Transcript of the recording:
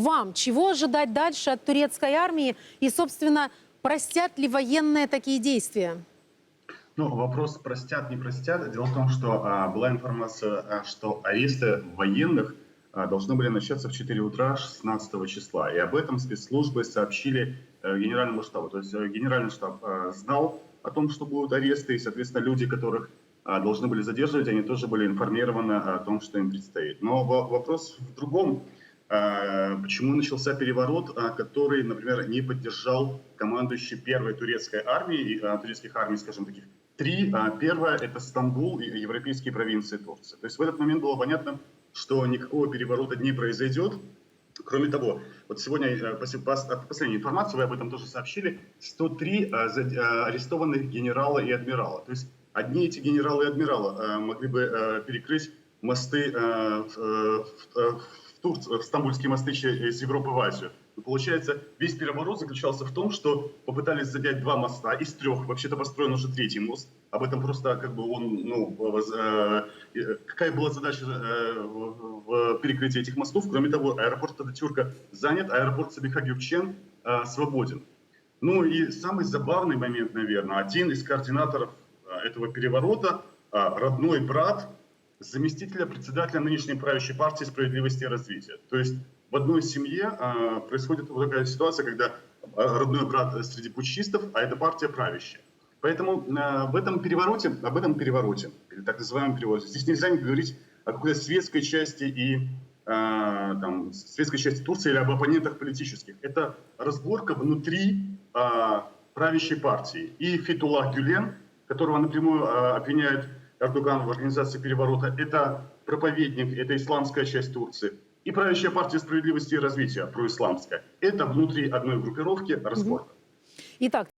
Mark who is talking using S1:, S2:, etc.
S1: вам, чего ожидать дальше от турецкой армии и, собственно, простят ли военные такие действия?
S2: Ну, вопрос простят, не простят. Дело в том, что а, была информация, а, что аресты военных а, должны были начаться в 4 утра 16 числа. И об этом спецслужбы сообщили э, генеральному штабу. То есть э, генеральный штаб э, знал о том, что будут аресты, и, соответственно, люди, которых а, должны были задерживать, они тоже были информированы о том, что им предстоит. Но во- вопрос в другом. А, Почему начался переворот, а, который, например, не поддержал командующий первой турецкой армией, и, а, турецких армий, скажем таких, три. Первая – это Стамбул и европейские провинции Турции. То есть в этот момент было понятно, что никакого переворота не произойдет. Кроме того, вот сегодня, э, по, по- по последней информации, вы об этом тоже сообщили, 103 э, за- э, арестованных генерала и адмирала. То есть одни эти генералы и адмиралы э, могли бы э, перекрыть мосты э, в, э, в, э, в стамбульские мосты че- из Европы в Азию. И получается, весь переворот заключался в том, что попытались задять два моста из трех. Вообще-то построен уже третий мост. Об этом просто как бы он, ну, э, э, какая была задача э, в, перекрытии этих мостов. Кроме того, аэропорт Ататюрка занят, аэропорт Сабиха Гюкчен э, свободен. Ну и самый забавный момент, наверное, один из координаторов э, этого переворота, э, родной брат заместителя председателя нынешней правящей партии «Справедливости и развития». То есть в одной семье э, происходит вот такая ситуация, когда э, родной брат среди путчистов, а это партия правящая. Поэтому э, в этом перевороте, об этом перевороте, или так называемом перевороте, здесь нельзя не говорить о какой-то светской части и э, там, светской части Турции или об оппонентах политических. Это разборка внутри э, правящей партии. И Фетулlah Гюлен, которого напрямую э, обвиняют Эрдоган в организации переворота, это проповедник, это исламская часть Турции. И правящая партия справедливости и развития, происламская. Это внутри одной группировки разборка.
S1: Итак,